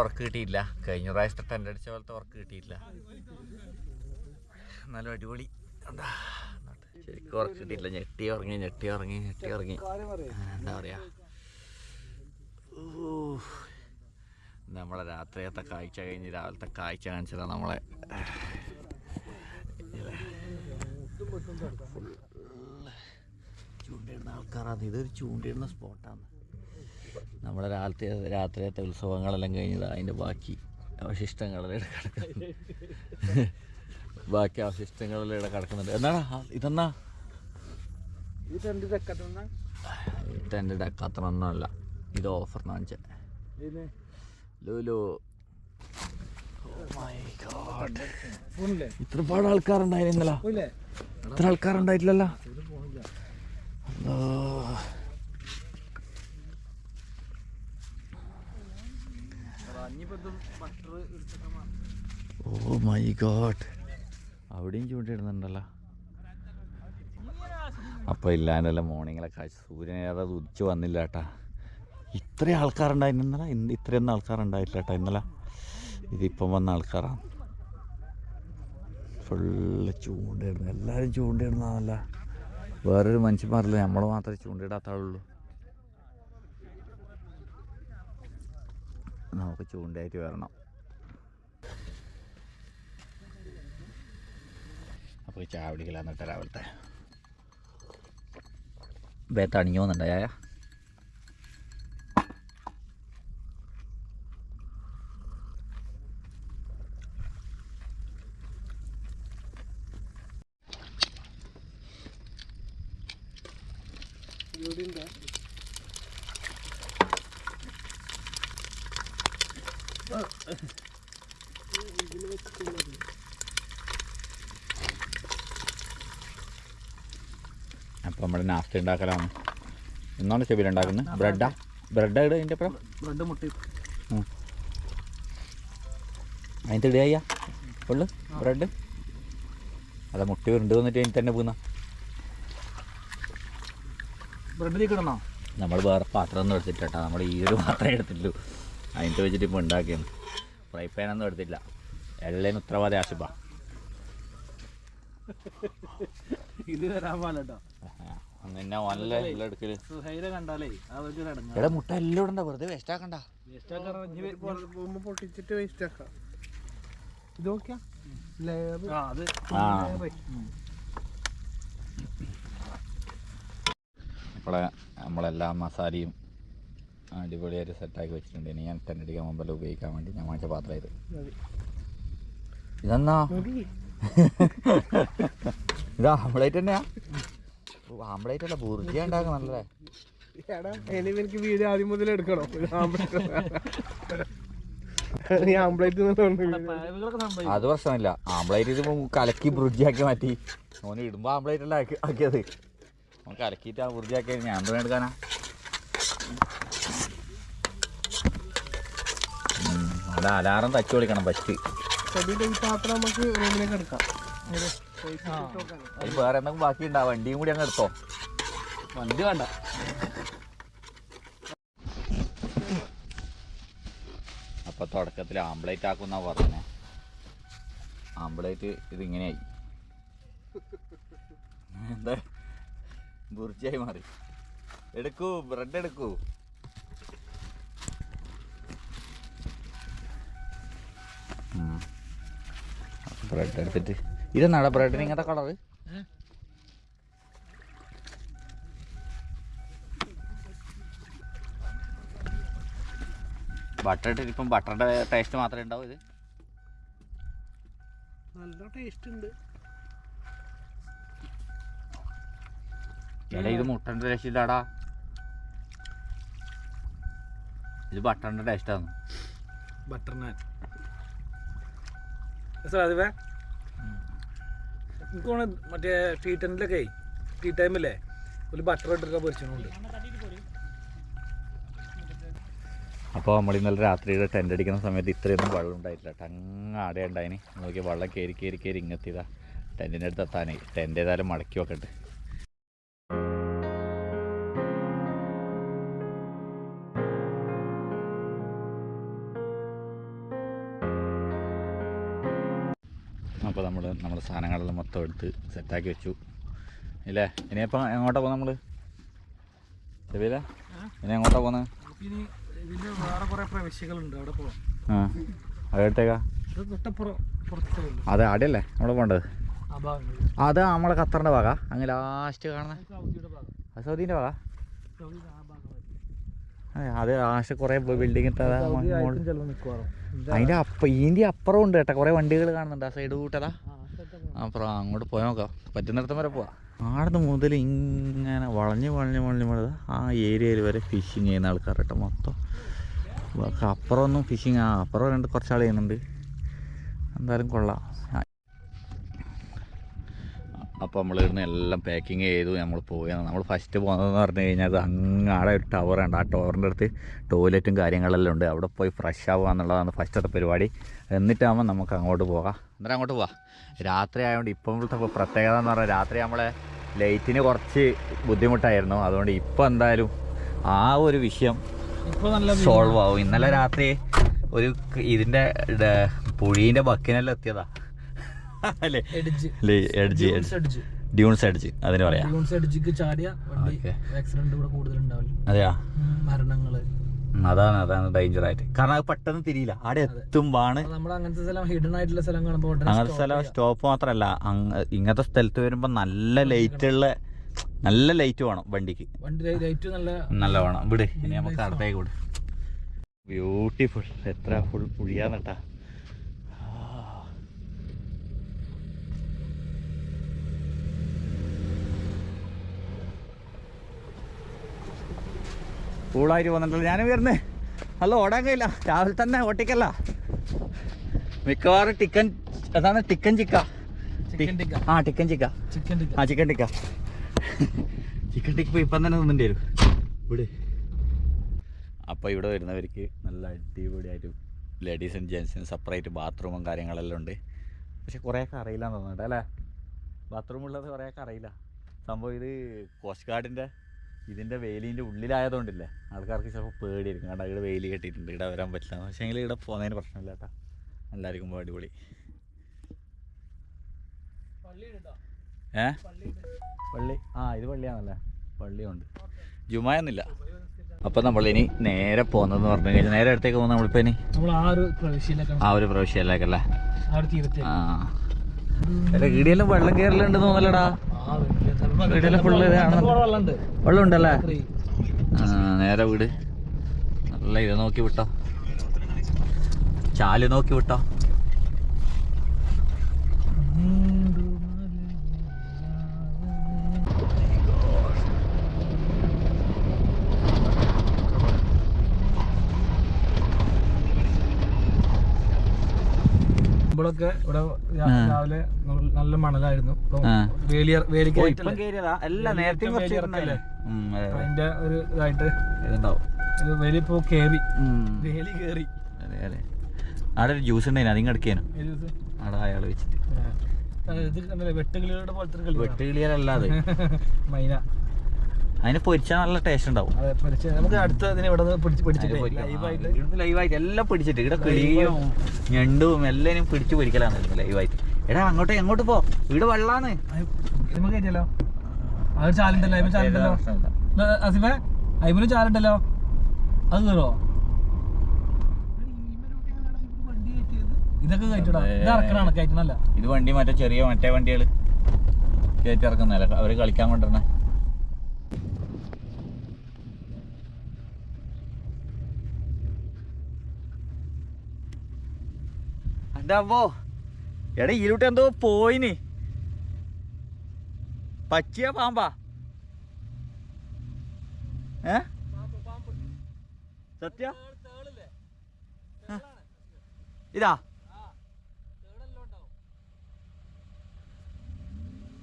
ഉറക്ക് കിട്ടിയില്ല കഴിഞ്ഞ പ്രാവശ്യത്തെ ടെന്റ് അടിച്ച പോലത്തെ ഉറക്ക് കിട്ടിയില്ല എന്നാലും അടിപൊളി. എന്താ? ശരിക്കും ഉറക്ക് കിട്ടിയില്ല ഞെട്ടി ഉറങ്ങി ഞെട്ടി ഉറങ്ങി ഞെട്ടി ഉറങ്ങി. എന്താ പറയാ. നമ്മളെ രാത്രിയത്തെ കാഴ്ച കഴിഞ്ഞ് രാവിലത്തെ കാഴ്ച കാണിച്ചതാണ് നമ്മളെ. ചൂണ്ടിടുന്ന ആൾക്കാരാണ്. ഇതൊരു ചൂണ്ടിടുന്ന സ്പോട്ടാണ്. നമ്മുടെ രാത്രി രാത്രിയത്തെ ഉത്സവങ്ങളെല്ലാം കഴിഞ്ഞത് അതിന്റെ ബാക്കി അവശിഷ്ടങ്ങളെല്ലാം കിടക്കുന്നുണ്ട് ബാക്കി അവശിഷ്ടങ്ങളെല്ലാം ഇവിടെ കിടക്കുന്നുണ്ട്. എന്നാടാ ഇതെന്നാ? ടെന്റ് ഡക്കാത്തണമൊന്നുമല്ല ഇത് ഓഫർ ലുലു. Oh ഇത്ര പാട് ആൾക്കാരുണ്ടായിരുന്നു ഇന്നലെ. ഇത്ര ആൾക്കാരുണ്ടായിട്ടില്ലല്ലോ ഇത് പോണില്ല അല്ലോ. ഇനിയിപ്പോ ബട്ടർ എടുത്തിട്ട് ഓ മൈ ഗോഡ്. അവിടെയും ചൂണ്ടിടുന്നുണ്ടല്ലോ. അപ്പോൾ ഇല്ലാണ്ടല്ല മോർണിംഗിലെ കാഴ്ച സൂര്യൻ ഏതാത് ഉദിച്ച് വന്നില്ല കേട്ടാ ഇത്രയും ആൾക്കാരുണ്ടായിരുന്നു ഇന്നലെ? ഇന്ന് ഇത്രയൊന്നും ആൾക്കാരുണ്ടായിട്ടില്ല കേട്ടാ ഇന്നലെ. ഇതിപ്പം വന്ന ആൾക്കാരാണ് ഫുള്ള് ചൂണ്ടിടുന്നു. എല്ലാവരും ചൂണ്ടിടുന്നതല്ല. വേറൊരു മനുഷ്യന്മാരില്ല? നമ്മൾ മാത്രമേ ചൂണ്ടിടാത്ത ആളുള്ളൂ നമുക്ക് ചൂണ്ടയായിട്ട് വരണം. അപ്പോൾ ചായ പിടിക്കലാന്നിട്ട് രാവിലത്തെ. ബേത്ത് നമ്മുടെ ഉണ്ടാക്കലാണ്. എന്നാണ് ചെവിയിൽ ഉണ്ടാക്കുന്നത്. ബ്രെഡാ? ബ്രെഡ്. ഇടുക അതിന്റെ അപ്പുറം? ബ്രെഡ് മുട്ടി. അതിന്റെ ഇടുക ഉള്ളു ബ്രെഡ്. അതെ മുട്ടി ഉണ്ട് വന്നിട്ട് അതിന് തന്നെ പോകുന്ന ബ്രെഡ് കിടന്നോ? നമ്മൾ വേറെ പാത്രം ഒന്നും എടുത്തിട്ടാ നമ്മൾ ഈ ഒരു പാത്രം എടുത്തിട്ടുള്ളൂ. അതിന്റെ വെച്ചിട്ട് ഇപ്പോൾ ഉണ്ടാക്കിയത്. ഫ്രൈ പാനൊന്നും എടുത്തില്ല എല്ലാം ഉത്തരവാദി ആശുപ ഇത് വരാൻ പാലട്ടോ നിന്നെ നല്ല എല്ലാം എടുക്കൽ സുഹൈല കണ്ടാലേ എടാ മുട്ട എല്ലാം ഇടണ്ട വെറുതെ വേസ്റ്റ് ആക്കണ്ട. പൊട്ടിച്ചിട്ട് വേസ്റ്റ് ആക്കാം. ഇത് നോക്കിയാ? അത്. നമ്മളെല്ലാ മസാലയും അടിപൊളിയായിട്ട് സെറ്റാക്കി വെച്ചിട്ടുണ്ട്. ഇനി ഞാൻ തന്നെ അടിക്കാൻ മുമ്പെല്ലാം ഉപയോഗിക്കാൻ വേണ്ടി ഞാൻ വാങ്ങിച്ച പാത്രം ഇത്. ഇതെന്നാ? ഇതാ നമ്മളായിട്ട് തന്നെയാ. ആംബ്ലേറ്റ് അല്ല ബുർജി ഇനി എനിക്ക് ആദ്യം മുതൽ എടുക്കണോ? അത് പ്രശ്നമില്ല. ആംബ്ലേറ്റ് ഇത് കലക്കി ബുർജിയാക്കി മാറ്റി. ഓന് ഇടുമ്പോ ആംബ്ലേറ്റ് അല്ല ആക്കി ആക്കിയത്. ഓൻ കലക്കിയിട്ട് ആ ബുർജിയാക്കി ഞാൻ എന്തോ എടുക്കാനാ. അവിടെ അലാറം തച്ചു വിളിക്കണം വേറെ ബാക്കി ഉണ്ടാവും വണ്ടിയും കൂടി അങ്ങ് എടുത്തോ. വണ്ടി വേണ്ട. അപ്പൊ തുടക്കത്തിൽ ആംബ്ലേറ്റ് ആക്കുന്ന പറഞ്ഞേ. ആംബ്ലേറ്റ് ഇതിങ്ങനെയായി എന്താ? ബുർജിയായി മാറി. എടുക്കൂ ബ്രെഡ് എടുക്കൂ. ബ്രെഡ് എടുത്തിട്ട്. ഇതെന്നാടാ ബ്രെഡിന് ഇങ്ങനത്തെ കളർ ബട്ടർ ഇപ്പം ബട്ടറിന്റെ ടേസ്റ്റ് മാത്രമേ ഉണ്ടാവും ഇത്. നല്ല ടേസ്റ്റ് ഉണ്ട്. എടാ ഇത് മുട്ടന്റെ ടേസ്റ്റ് ഇല്ലാടാ. ഇത് ബട്ടറിന്റെ ടേസ്റ്റാണ് ബട്ടർ നാൻ സാധിവേ എനിക്ക് തോന്നുന്നു മറ്റേ ടീ ടെന്റിലൊക്കെ ടീ ടൈമില്ലേ ഒരു ബട്ടർ ഇട്ടൊക്കെ പൊരിച്ചിട്ടുണ്ട് അപ്പോൾ നമ്മൾ ഇന്നലെ രാത്രിയുടെ ടെന്റ് അടിക്കുന്ന സമയത്ത് ഇത്രയൊന്നും വെള്ളം ഉണ്ടായിട്ടില്ല ടങ്ങ് ആടെ ഉണ്ടായിന്. നോക്കിയാൽ വെള്ളം കയറി കയറി കയറി ഇങ്ങെത്തിയതാ. ടെന്റിന്റെ അടുത്ത് എത്താനേ ടെന്റ് ഏതായാലും മടക്കി വെക്കട്ടെ നമ്മൾ സാധനങ്ങളെല്ലാം മൊത്തം എടുത്ത് സെറ്റാക്കി വെച്ചു. ഇല്ലേ? ഇനിയിപ്പോൾ എങ്ങോട്ടാ പോകുന്നത് നമ്മൾ ചെവിയില ഇനി എങ്ങോട്ടാ പോകുന്നത് ഇനി ഇതിന്റെ വേറെ കുറെ പ്രവിശ്യകളുണ്ട് അവിടെ ആ. അതെടുത്തേക്കാ അതെ അവിടെയല്ലേ? നമ്മൾ പോകേണ്ടത് അത് നമ്മളെ ഖത്തറിന്റെ ഭാഗ. അങ്ങ് ലാസ്റ്റ് കാണുന്ന. സൗദീന്റെ ഭാഗ. അതെ ലാസ്റ്റ് കുറേ ബിൽഡിംഗ് അതിന്റെ അപ്പ ഇതിന്റെ അപ്പുറം ഉണ്ട് കേട്ടോ. കുറേ വണ്ടികൾ കാണുന്നുണ്ട്. ആ സൈഡ് കൂട്ടതാ. അപ്പുറം അങ്ങോട്ട് പോയി നോക്കാം. പറ്റുന്നിടത്തം വരെ പോവാം. ആടുന്ന് മുതൽ ഇങ്ങനെ വളഞ്ഞ് വളഞ്ഞ് വളഞ്ഞ് വളഞ്ഞ് ആ ഏരിയയിൽ വരെ ഫിഷിങ് ചെയ്യുന്ന ആൾക്കാർ കേട്ടോ മൊത്തം അപ്പുറമൊന്നും ഫിഷിങ് ആ അപ്പുറം രണ്ട് കുറച്ചാൾ ചെയ്യുന്നുണ്ട്. എന്തായാലും കൊള്ളാം. അപ്പോൾ നമ്മൾ ഇവിടുന്ന് എല്ലാം പാക്കിങ് ചെയ്തു നമ്മൾ പോയത് നമ്മൾ ഫസ്റ്റ് പോകുന്നതെന്ന് പറഞ്ഞു കഴിഞ്ഞാൽ അത് അങ്ങാടെ ഒരു ടവറുണ്ട് ആ ടവറിന്റെ അടുത്ത് ടോയ്ലറ്റും കാര്യങ്ങളെല്ലാം ഉണ്ട്. അവിടെ പോയി ഫ്രഷ് ആവുക എന്നുള്ളതാണ് ഫസ്റ്റത്തെ പരിപാടി. എന്നിട്ടാകുമ്പോൾ നമുക്ക് അങ്ങോട്ട് പോകാം. എന്നിട്ട് അങ്ങോട്ട് പോവാം. രാത്രി ആയതുകൊണ്ട് ഇപ്പോഴത്തെ പ്രത്യേകത എന്ന് പറഞ്ഞാൽ രാത്രി നമ്മളെ ലൈറ്റിന് കുറച്ച് ബുദ്ധിമുട്ടായിരുന്നു. അതുകൊണ്ട് ഇപ്പോൾ എന്തായാലും ആ ഒരു വിഷയം ഇപ്പൊ നല്ല സോൾവ് ആവും. ഇന്നലെ രാത്രി ഒരു ഇതിന്റെ പുഴീന്റെ ബക്കിനെല്ലാം എത്തിയതാ. അല്ലേ? എഡ്ജ്. Edge dunes edge. അതിന് പറയാം. അതെയാ? അതാണ് അതാണ് ഡേഞ്ചർ ആയിട്ട്. കാരണം അത് പെട്ടെന്ന് തിരിയില്ല. അവിടെ എത്തുമ്പാണ് അങ്ങനത്തെ സ്ഥലം. സ്റ്റോപ്പ് മാത്രമല്ല ഇങ്ങനത്തെ സ്ഥലത്ത് വരുമ്പോൾ നല്ല ലൈറ്റ് ഉള്ള നല്ല ലൈറ്റ് വേണം വണ്ടിക്ക്. നല്ല വേണം. ഇവിടെ ഇനി നമുക്ക് അടുത്തേക്ക് വിട്. ബ്യൂട്ടിഫുൾ എത്ര ഫുൾ പുഴിയാന്നിട്ടാ. കൂളായിട്ട് വന്നിട്ടില്ല ഞാനും വരുന്നത് അല്ല ഓടാൻ കഴിയില്ല. രാവിലെ തന്നെ ഓട്ടിക്കല്ല. മിക്കവാറും ടിക്കൻ അതാണ് ടിക്കൻ ചിക്ക ആ ടിക്കൻ ചിക്ക ആ ചിക്കൻ ടിക്ക ചിക്കൻ ടിക്ക ഇപ്പം തന്നെ നിന്നിട്ട് വരും ഇവിടെ അപ്പോൾ ഇവിടെ വരുന്നവർക്ക് നല്ല അടിപൊളിയായിട്ട് ലേഡീസ് ആൻഡ് ജെൻസിന് സെപ്പറേറ്റ് ബാത്റൂമും കാര്യങ്ങളെല്ലാം ഉണ്ട്. പക്ഷെ കുറേയൊക്കെ അറിയില്ല എന്ന് തോന്നുന്നുണ്ട് അല്ലേ? ബാത്റൂം ഉള്ളത് കുറേയൊക്കെ അറിയില്ല. സംഭവം ഇത് കോസ്റ്റ് ഗാർഡിന്റെ ഇതിന്റെ വേലിന്റെ ഉള്ളിലായതുകൊണ്ടില്ലേ? ആൾക്കാർക്ക് ചിലപ്പോൾ പേടിയായിരിക്കും. കാരണം ഇവിടെ വേലി കെട്ടിയിട്ടുണ്ട്. ഇവിടെ വരാൻ പറ്റില്ല. പക്ഷേ എങ്കിൽ ഇവിടെ പോകുന്നതിന് പ്രശ്നമില്ല കേട്ടോ. എല്ലാവർക്കും അടിപൊളി. ഏ? പള്ളി? ആ ഇത് പള്ളിയാണല്ലേ? പള്ളിയുണ്ട്. ജുമായൊന്നുമില്ല. അപ്പോൾ നമ്മളിനി നേരെ പോകുന്നതെന്ന് പറഞ്ഞു കഴിഞ്ഞാൽ നേരെ അടുത്തേക്ക് പോകുന്ന നമ്മളിപ്പോൾ ഇനി? ആ ഒരു പ്രവിശ്യയിലേക്കല്ലേ? ആ ഒരു തീരത്തെ ആ. എടാ ഇടിയെല്ലാം വെള്ളം കയറലുണ്ട് തോന്നലടാ. ഇതാണ്. വെള്ളമുണ്ട് വെള്ളം ഉണ്ടല്ലേ ആ നേരെ വീട്. നല്ല ഇത് നോക്കി വിട്ടോ. ചാൽ നോക്കി വിട്ടോ ഇവിടൊക്കെ ഇവിടെ രാ- ആ. രാവിലെ നല്ല- നല്ല മണലായിരുന്നു ഇപ്പൊ ആ. വേലി ഓ ഇപ്പം വേലിക്കായിട്ടല്ലേ കയറിയതാ അല്ല നേരത്തെ വേലി കുറച്ച് ഇവിടെ രാവിലെ നല്ല മണലായിരുന്നു. അതിന്റെ ഒരു ഇതായിട്ട് വേലി ഇപ്പൊ കേറി. വേലി കേറി. അതെ അതെ. അവിടെ ഒരു ജ്യൂസ് ഉണ്ടായിരുന്നു അതിങ്ങ്. അവിടെ അയാൾ വെച്ചിട്ട്. വെട്ടുകിളികളുടെ പോലത്തെ വെട്ടുകിളികളല്ലാതെ കളി മൈന. അതിന് പൊരിച്ചാൽ നല്ല ടേസ്റ്റ് ഉണ്ടാവും. നമുക്ക് അടുത്ത ഇതിന് ഇവിടെ പിടിച്ച് ലൈവായിട്ട് എല്ലാം പിടിച്ചിട്ട് ഇവിടെ കിളിയും ഞണ്ടും എല്ലാരും പിടിച്ചു പൊരിക്കലാണ് ലൈവായിട്ട് എടാ അങ്ങോട്ട് എങ്ങോട്ട് പോ. ഇവിടെ വെള്ളാന്ന്. നമുക്ക് കയറ്റിയല്ലോ അത് ചാലുണ്ടല്ലോ അയിമ ചാലുണ്ടല്ലോ അയിമന് ചാലുണ്ടല്ലോ അത് കയറോ ഇതൊക്കെ കയറ്റടാ ഇത് ഇറക്കണാണ് കയറ്റണല്ല ഇത് വണ്ടി മറ്റേ ചെറിയ മറ്റേ വണ്ടികൾ കയറ്റി ഇറക്കുന്നല്ലേ അവർ കളിക്കാൻ കൊണ്ടുവരണേ. എന്റെ അമ്മോ എടാ ഇരുട്ട് എന്തോ പോയിന്. പച്ചിയ പാമ്പാ. ഏ? സത്യ? ഇതാ.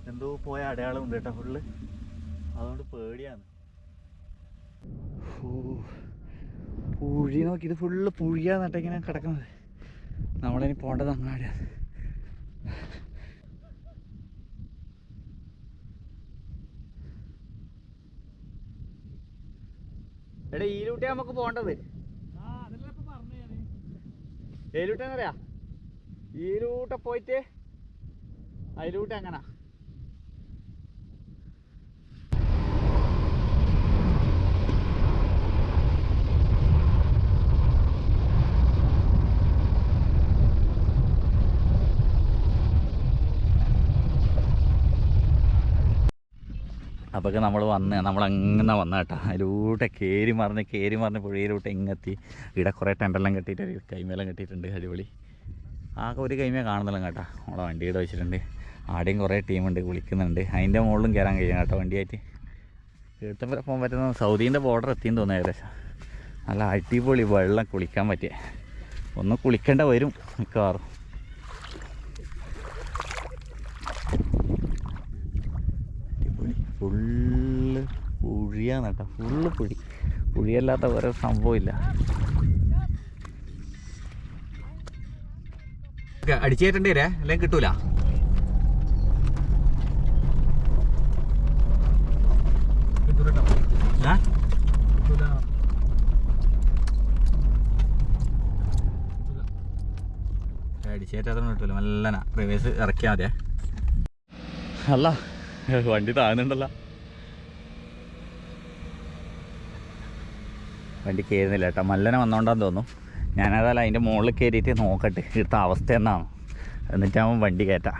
എന്തോ പോയ അടയാളം ഉണ്ട് കേട്ടോ ഫുള്ള്. അതുകൊണ്ട് പേടിയാണ്. പൂഴി നോക്കി ഇത് ഫുള്ള് പുഴിയാന്നിട്ട് ഇങ്ങനെ കിടക്കുന്നത് നമ്മളിനി പോണ്ടത് അങ്ങാടിയാണ് എടാ ഈ ലൂട്ടിയാ നമുക്ക് പോണ്ടത്. ഏലൂട്ടെന്നറിയാ ലൂട്ട പോയിട്ട് അതിലൂട്ട് എങ്ങനെ? അപ്പൊക്കെ നമ്മൾ വന്ന് നമ്മൾ അങ്ങനെ വന്ന കേട്ടോ. അതിലൂടെ കയറി മറിഞ്ഞ് കയറി മറിഞ്ഞ് പുഴയിലൂട്ട് ഇങ്ങെത്തി. ഇവിടെ കുറേ ടെൻഡെല്ലാം കെട്ടിയിട്ട് ഒരു കൈമേലം കെട്ടിയിട്ടുണ്ട് അടിപൊളി. ആകെ ഒരു കൈമേ കാണുന്നില്ല കേട്ടോ. നമ്മളെ വണ്ടി ഇവിടെ വെച്ചിട്ടുണ്ട്. ആടെയും കുറേ ടീമുണ്ട് കുളിക്കുന്നുണ്ട് അതിന്റെ മുകളിലും കയറാൻ കഴിയും കേട്ടോ വണ്ടിയായിട്ട്. തീർത്ഥം വരെ പോകാൻ പറ്റുന്ന സൗദീന്റെ ബോർഡർ എത്തിയെന്ന് തോന്നുന്നു ഏകദേശം. നല്ല അടിപൊളി വെള്ളം കുളിക്കാൻ പറ്റിയ. ഒന്ന് കുളിക്കേണ്ട വരും മിക്കവാറും അടിപൊളി ഫുള്ള് പുഴിയാണ് കേട്ടോ. ഫുള്ള് പുഴി. പുഴിയല്ലാത്ത വേറെ സംഭവമില്ല അടിച്ചേറ്റേണ്ടി വരെ അല്ലെങ്കിൽ കിട്ടൂല. അടിച്ചേറ്റാത്തൊന്നും കിട്ടൂല. നല്ല റിവേഴ്സ് ഇറക്കിയാൽ മതിയേ. അല്ല. വണ്ടി താഴ്ന്നുണ്ടല്ലോ വണ്ടി കയറുന്നില്ല കേട്ടോ. മല്ലനെ വന്നോണ്ടാന്ന് തോന്നുന്നു. ഞാനതായാലും അതിന്റെ മുകളിൽ കയറിയിട്ട് നോക്കട്ടെ. ഇവിടുത്തെ അവസ്ഥ എന്നാണ് എന്നിട്ടാകുമ്പോൾ വണ്ടി കയറ്റാം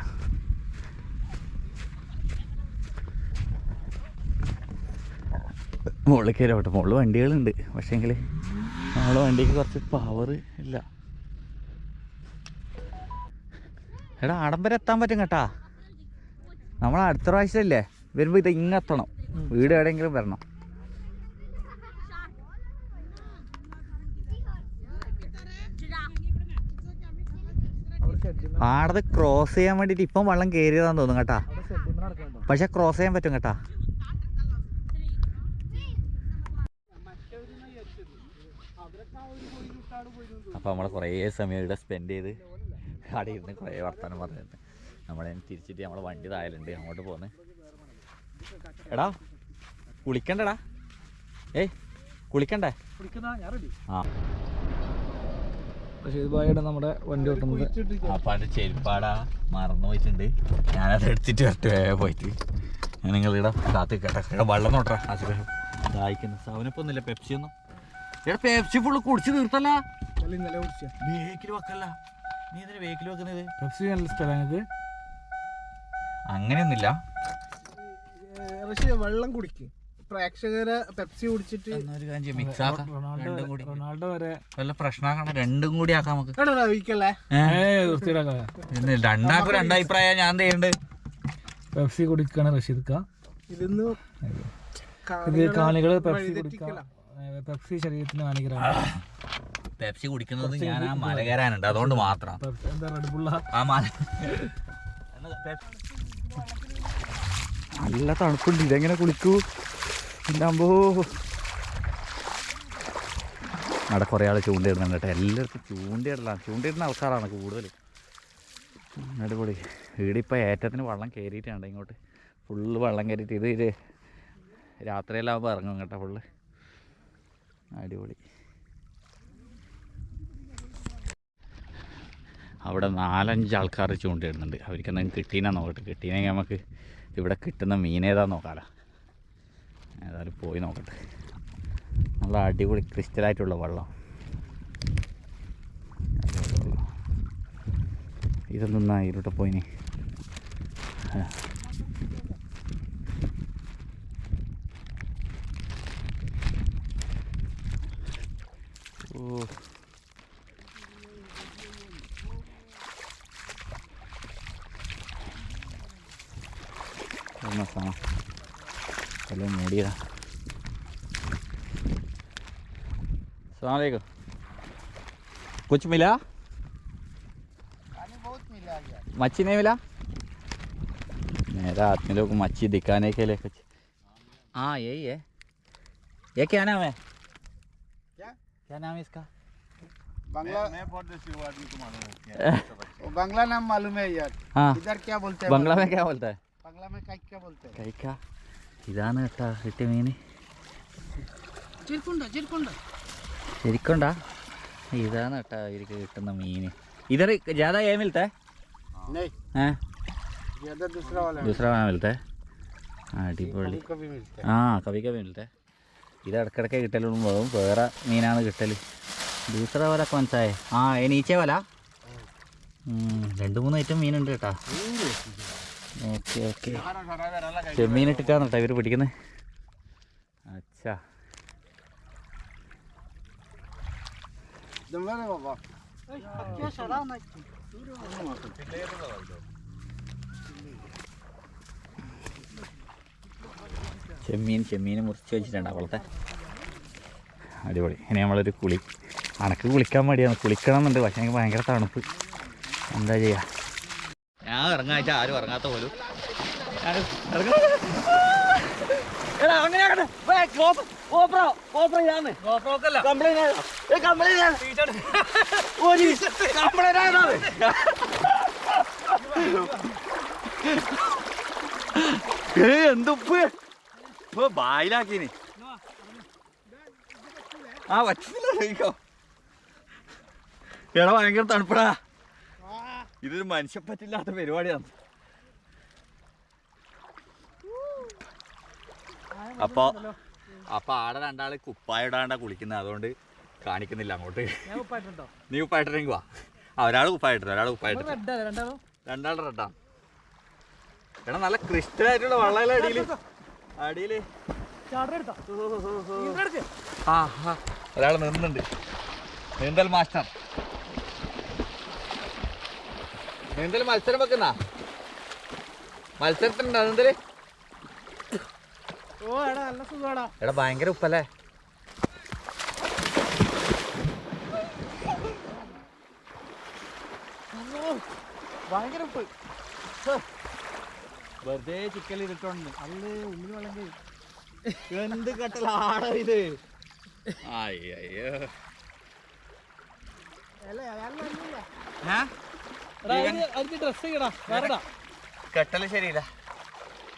മുകളിൽ കയറി ആവട്ടെ മുകളിൽ വണ്ടികളുണ്ട്. പക്ഷേങ്കിൽ നമ്മളെ വണ്ടിക്ക് കുറച്ച് പവർ ഇല്ല. എടാ ആടം വരെ എത്താൻ പറ്റും കേട്ടാ. നമ്മൾ അടുത്ത പ്രാവശ്യമല്ലേ വരുമ്പോൾ ഇത് ഇങ്ങെത്തണം വീട് എവിടെയെങ്കിലും വരണം. ആടത് ക്രോസ് ചെയ്യാൻ വേണ്ടിയിട്ട് ഇപ്പം വെള്ളം കയറിയതാന്ന് തോന്നുന്നു കേട്ടാ. പക്ഷെ ക്രോസ് ചെയ്യാൻ പറ്റും കേട്ടാ. അപ്പോൾ നമ്മൾ കുറേ സമയം ഇവിടെ സ്പെൻഡ് ചെയ്ത് അവിടെ ഇരുന്ന് കുറേ വർത്തമാനം പറഞ്ഞിരുന്നു നമ്മളെ തിരിച്ചിട്ട് നമ്മളെ വണ്ടി തായലുണ്ട്. അങ്ങോട്ട് പോന്ന്. എടാ കുളിക്കണ്ടടാ. ഏയ് കുളിക്കണ്ടേ? ആ. റഷീദ് ഭായിയുടെ നമ്മുടെ വണ്ടി ഓട്ടുന്നത്. അപ്പം അതിന്റെ ചെരുപ്പാടാ. മറന്നു പോയിട്ടുണ്ട്. ഞാനത് എടുത്തിട്ട് വരട്ടെ പോയിട്ട്. ഞാൻ നിങ്ങളിവിടെ കാത്ത് കേട്ടെ ഇവിടെ വെള്ളം നോട്ടാ ആശുപത്രി. ദാഹിക്കുന്നു സവനപ്പൊന്നുമില്ല പെപ്സി ഒന്നും. ഇവിടെ പെപ്സി ഫുള്ള് കുടിച്ച് തീർത്തല്ല. വേക്കിൽ വെക്കല്ല. നീ എന്തിനാ വേക്കിൽ വെക്കുന്നത്? പെപ്സി നല്ല സ്ഥലം അങ്ങനെയൊന്നുമില്ല. പക്ഷേ വെള്ളം കുടിക്കും. പ്രേക്ഷകരെ പെപ്സി കുടിച്ചിട്ട് റൊണാൾഡോ രണ്ടും കൂടി. റൊണാൾഡോ വരെ. വല്ല പ്രശ്നമാക്കണം രണ്ടും കൂടി ആക്കാം നമുക്ക്. രണ്ടാക്കും രണ്ടഭിപ്രായം ഞാൻ ചെയ്യുന്നുണ്ട് പെപ്സി കുടിക്കാണ് റഷീദ് ഇതിന്ന് ഇത് കാണികൾ പെപ്സി. കുടിക്കാം. പെപ്സി ശരീരത്തിന് ഹാനികരമാണ്. പെപ്സി കുടിക്കുന്നത് ഞാൻ ആ മല കയറാനുണ്ട് അതുകൊണ്ട് മാത്രം. പെപ്സി എന്താ റെഡ്ബുള്ള? ആ മല നല്ല തണുപ്പുണ്ട്. ഇതെങ്ങനെ കുളിക്കൂ? ഉണ്ടാകുമ്പോ അവിടെ കുറേ ആൾ ചൂണ്ടയിടുന്നുണ്ട് കേട്ടോ. എല്ലായിടത്തും ചൂണ്ടയിടല. ചൂണ്ടയിടുന്ന ആൾക്കാരാണ് കൂടുതൽ അടിപൊളി. വീടിപ്പോൾ ഏറ്റത്തിന് വെള്ളം കയറിയിട്ടുണ്ട് ഇങ്ങോട്ട്. ഫുള്ള് വെള്ളം കയറിയിട്ട് ഇത് ഇത് രാത്രിയിലാകുമ്പോൾ ഇറങ്ങും കേട്ടോ ഫുള്ള്. അടിപൊളി. അവിടെ നാലഞ്ച് ആൾക്കാർ ചൂണ്ടിടുന്നുണ്ട് അവർക്ക് എന്തെങ്കിലും കിട്ടീനാ നോക്കട്ടെ. കിട്ടീനെങ്കിൽ നമുക്ക് ഇവിടെ കിട്ടുന്ന മീനേതാ നോക്കാലോ. ഏതായാലും പോയി നോക്കട്ടെ. നല്ല അടിപൊളി ക്രിസ്റ്റലായിട്ടുള്ള വെള്ളം. ഇതൊന്നും ഇതിലോട്ട് പോയിനി. अलैक कुछ मिला? बहुत मिला मच्छी नहीं मिला? मेरा आदमी लोग मच्छी दिखाने के लिए कुछ। हाँ यही है। ये क्या नाम है? क्या? क्या नाम है इसका? बंगला मैं, बहुत देसी हुआ आदमी को मालूम है बंगला नाम मालूम है यार। हाँ। इधर क्या बोलते हैं बंगला में क्या बोलता है? बंगला में कई क्या बोलते हैं? काई का किदाना था रिटे मैंने चिरकुंडा चिरकुंडा ശരിക്കുണ്ടാ ഇതാണ് കേട്ടോ ഇവർക്ക് കിട്ടുന്ന മീന്. ഇതർ ജാദാ ഏമിലത്തെ മിൽത്തെ? ദൂസറ അടിപൊളി. ആ കവി കവി ഇത് ഇടക്കിടക്കെ കിട്ടലും പോകും വേറെ മീനാണ് കിട്ടൽ. ദൂസറ വലൊക്കെ കൊഞ്ചായ ആ എനീച്ച വല? രണ്ടു മൂന്ന് ഐറ്റം മീനുണ്ട് കേട്ടാ. Okay okay. ചെമ്മീൻ ഇട്ടിട്ടാന്ന് കേട്ടോ ഇവർ പിടിക്കുന്നത് അച്ഛാ. Demlere baba. Yaşar Ahmet. ചെമ്മീൻ ചെമ്മീൻ മുറിച്ച് വെച്ചിട്ടുണ്ട് അവളത്തെ അടിപൊളി. ഇനി നമ്മളൊരു കുളി. അനക്ക് കുളിക്കാൻ മടിയാണ്. കുളിക്കണം എന്നുണ്ട് പക്ഷേ എനിക്ക് ഭയങ്കര തണുപ്പ്. എന്താ ചെയ്യാ? ഞാൻ ഇറങ്ങാച്ചാൽ ആരും ഇറങ്ങാത്ത പോലും. എന്തുപ്പ് ഇപ്പൊ ബായിലാക്കീന്. ആ പറ്റില്ല എടാ ഭയങ്കര തണുപ്പടാ. ഇതൊരു മനുഷ്യ പറ്റില്ലാത്ത പരിപാടിയാണ്. അപ്പൊ അപ്പൊ ആടെ രണ്ടാൾ കുപ്പായ ഇടാണ്ടാ കുളിക്കുന്നത് അതുകൊണ്ട് കാണിക്കുന്നില്ല അങ്ങോട്ട്. നീ കുപ്പായിട്ടില്ലെങ്കിൽ വാ. ആ ഒരാൾ കുപ്പായിട്ടില്ല ഒരാൾ കുപ്പായിട്ട് രണ്ടാൾ? റെഡാ. എടാ നല്ല ക്രിസ്റ്റൽ ആയിട്ടുള്ള വെള്ളയില അടിയിൽ. അടിയിൽ ഒരാൾ എടുത്താ എടുക്ക് ആ ഒരാൾ നിന്നുണ്ട്. നീന്തൽ മാസ്റ്റർ. നീന്തൽ മത്സരം വെക്കുന്ന? മത്സരത്തിനുണ്ടോ നീന്തൽ? എടാ ഭയങ്കര ഉപ്പല്ലേ? ഭയങ്കര ഉപ്പ്. വെറുതെ ചിക്കൽ ഇട്ടിട്ടുണ്ട്. അല്ലേ ഉള്ളിൽ വെള്ളം കയറി എന്ത് കട്ടലാണ് ഇത്? അയ്യോ വേറെടാ. കെട്ടൽ ശരിയില്ല.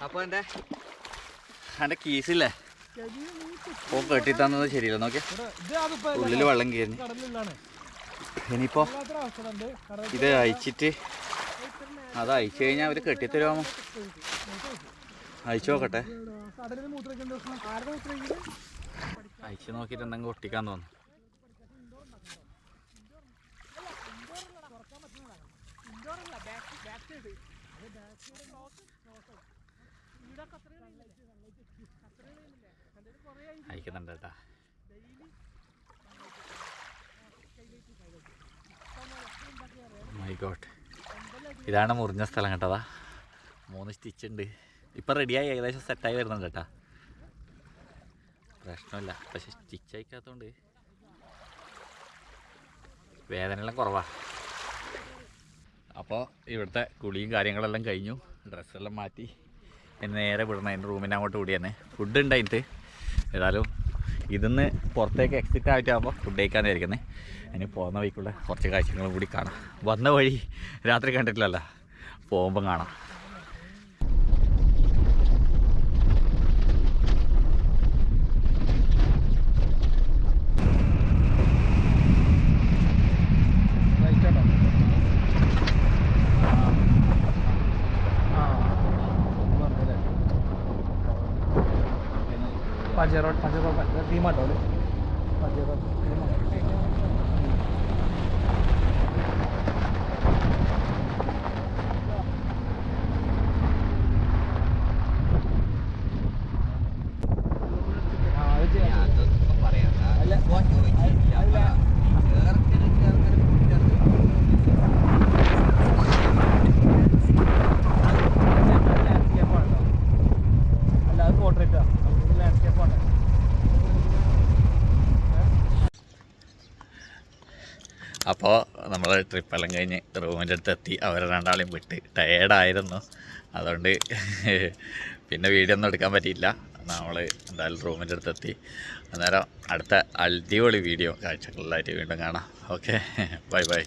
അപ്പൊ എന്റെ എന്റെ കീസില്ലേ? ഓ കെട്ടിത്തന്നത് ശരിയല്ല? നോക്കിയ. ഉള്ളിൽ വെള്ളം കടലിലാണ് ഇനിയിപ്പോ ഇത് അയച്ചിട്ട് അത് അയച്ചു കഴിഞ്ഞാൽ അവർ കെട്ടിത്തരുമോ അയച്ചു നോക്കട്ടെ. കടലിൽ മൂത്രമൊക്കെ ബാക്ക് ബാക്ക് സൈഡ് അയച്ചു ബാക്ക് എന്തെങ്കിലും ഒട്ടിക്കാൻ തോന്നുന്നു. അയക്കുന്നുണ്ട് കേട്ടാ. മൈ ഗോഡ് ഇതാണ് മുറിഞ്ഞ സ്ഥലം കേട്ടതാ മൂന്ന് സ്റ്റിച്ച് ഉണ്ട്. ഇപ്പം റെഡിയായി ഏകദേശം സെറ്റായി വരുന്നുണ്ട് കേട്ടാ. പ്രശ്നമില്ല. പക്ഷെ സ്റ്റിച്ച് അയക്കാത്തതുകൊണ്ട് വേദനയെല്ലാം കുറവാ. അപ്പോൾ ഇവിടുത്തെ കുളിയും കാര്യങ്ങളെല്ലാം കഴിഞ്ഞു. ഡ്രസ്സെല്ലാം മാറ്റി. ഇനി നേരെ വിടണം. എന്റെ റൂമിന്റെ അങ്ങോട്ട് കൂടിയാണ് ഫുഡ് ഉണ്ടായിട്ട് ഏതായാലും ഇതിന്ന് പുറത്തേക്ക് എക്സിറ്റ് ആയിട്ടാകുമ്പോൾ ഫുഡ് കഴിക്കാന്ന് വിചാരിക്കുന്നത് ഇനി പോകുന്ന വഴിക്കുള്ള കുറച്ച് കാഴ്ചകളും കൂടി കാണാം. വന്ന വഴി രാത്രി കണ്ടിട്ടില്ലല്ലോ. പോകുമ്പം കാണാം. माझे रोड माझे रोड भीम आठवले माझे रोड നമ്മൾ ട്രിപ്പെല്ലാം കഴിഞ്ഞ് റൂമിന്റെ അടുത്ത് എത്തി അവരെ രണ്ടാളെയും വിട്ട് ടയേർഡായിരുന്നു അതുകൊണ്ട് പിന്നെ വീഡിയോ ഒന്നും എടുക്കാൻ പറ്റിയില്ല. നമ്മൾ എന്തായാലും റൂമിന്റെ അടുത്ത് എത്തി അന്നേരം അടുത്ത അടിപൊളി വീഡിയോ കാഴ്ചകളിലായിട്ട് വീണ്ടും കാണാം. Okay bye bye